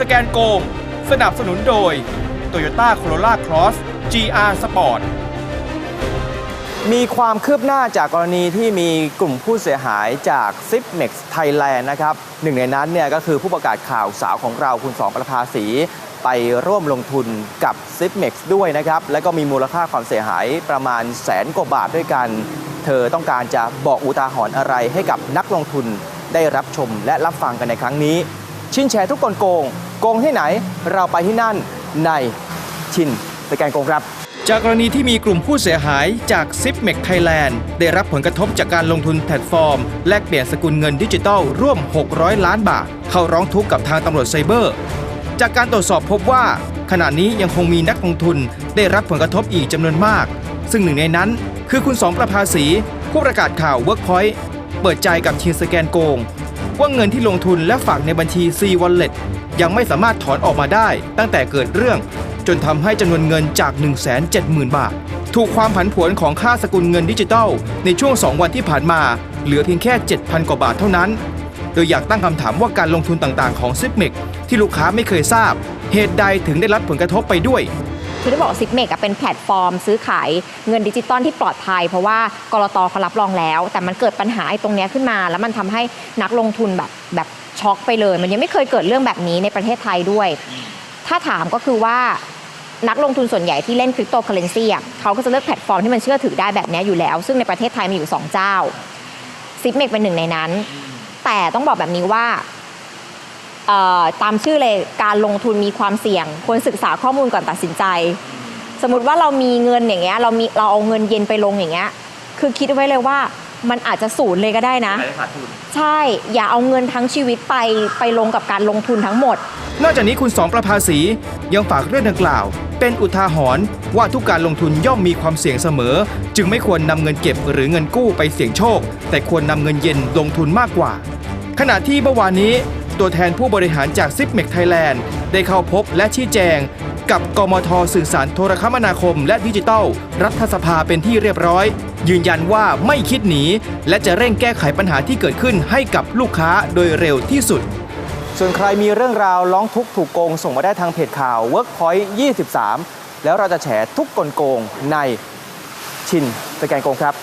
สแกนโกง สนับสนุนโดย Toyota Corolla Cross GR Sport มีความคืบหน้าจากกรณีที่มีกลุ่มผู้เสียหายจาก z i p m e x Thailand นะครับหนึ่งในนั้นเนี่ยก็คือผู้ประกาศข่าวสาวของเราคุณสองประภาสีไปร่วมลงทุนกับ z i p m e x ด้วยนะครับ และก็มีมูลค่าความเสียหายประมาณแสนกว่าบาทด้วยกัน เธอต้องการจะบอกอุทาหรณ์อะไรให้กับนักลงทุนได้รับชมและรับฟังกันในครั้งนี้ ชินแชร์ทุกคนโกง โกงที่ไหน เราไปที่นั่นในชินสแกนโกงครับจากกรณีที่มีกลุ่มผู้เสียหายจาก z i p m e x Thailand ได้รับผลกระทบจากการลงทุนแพลตฟอร์ม แลกเปลี่ยนสกุลเงินดิจิทัลร่วม 600 ล้านบาท เข้าร้องทุกข์กับทางตำรวจไซเบอร์ จากการตรวจสอบพบว่า ขณะนี้ยังคงมีนักลงทุนได้รับผลกระทบอีกจำนวนมาก ซึ่งหนึ่งในนั้น คือคุณสองประภาสีผู้ประกาศข่าว Workpoint เปิดใจกับทีมสแกนโกง ว่าเงินที่ลงทุนและฝากในบัญชี C Wallet ยังไม่สามารถถอนออกมาได้ ตั้งแต่เกิดเรื่อง จนทำให้จำนวนเงินจาก 170,000 บาท ถูกความผันผวนของค่าสกุลเงินดิจิทัล ในช่วง 2 วันที่ผ่านมา เหลือเพียงแค่ 7,000 กว่าบาทเท่านั้น โดยอยากตั้งคำถามว่าการลงทุนต่างๆของซิปเมกที่ลูกค้าไม่เคยทราบ เหตุใดถึงได้รับผลกระทบไปด้วย คือที่บอกซิกเมกเป็นแพลตฟอร์ม ซื้อขายเงินดิจิตอลที่ปลอดภัย เพราะว่ากรตเขารับรองแล้ว แต่มันเกิดปัญหาไอ้ตรงนี้ขึ้นมา แล้วมันทำให้นักลงทุนแบบแบบช็อกไปเลย มันยังไม่เคยเกิดเรื่องแบบนี้ในประเทศไทยด้วย ถ้าถามก็คือว่านักลงทุนส่วนใหญ่ที่เล่นคริปโตเคอเรนซีอะเขาก็จะเลือกแพลตฟอร์มที่มันเชื่อถือได้แบบนี้อยู่แล้ว ซึ่งในประเทศไทยมีอยู่สองเจ้าซิปเมกเป็นหนึ่งในนั้น แต่ต้องบอกแบบนี้ว่า ตามชื่อเลยการลงทุนมีความเสี่ยงควรศึกษาข้อมูลก่อนตัดสินใจ สมมติว่าเรามีเงินอย่างเงี้ยเรามีเราเอาเงินเย็นไปลงอย่างเงี้ยคือคิดไว้เลยว่ามันอาจจะศูนย์เลยก็ได้นะ ใช่ อย่าเอาเงินทั้งชีวิตไปไปลงกับการลงทุนทั้งหมด นอกจากนี้คุณสองประภาสียังฝากเรื่องดังกล่าว เป็นอุทาหรณ์ว่าทุกการลงทุนย่อมมีความเสี่ยงเสมอ จึงไม่ควรนำเงินเก็บหรือเงินกู้ไปเสี่ยงโชค แต่ควรนำเงินเย็นลงทุนมากกว่า ขณะที่เมื่อวานนี้ ตัวแทนผู้บริหารจากซิปเมกไทยแลนด์ได้เข้าพบและชี้แจง กับกมทสื่อสารโทรคมนาคม และดิจิทัล รัฐสภาเป็นที่เรียบร้อย ยืนยันว่าไม่คิดหนี และจะเร่งแก้ไขปัญหาที่เกิดขึ้นให้กับลูกค้าโดยเร็วที่สุด ส่วนใครมีเรื่องราวร้องทุกข์ถูกโกงส่งมาได้ทางเพจข่าว Workpoint 23 แล้วเราจะแฉทุกกลโกงในชินสแกนโกงครับ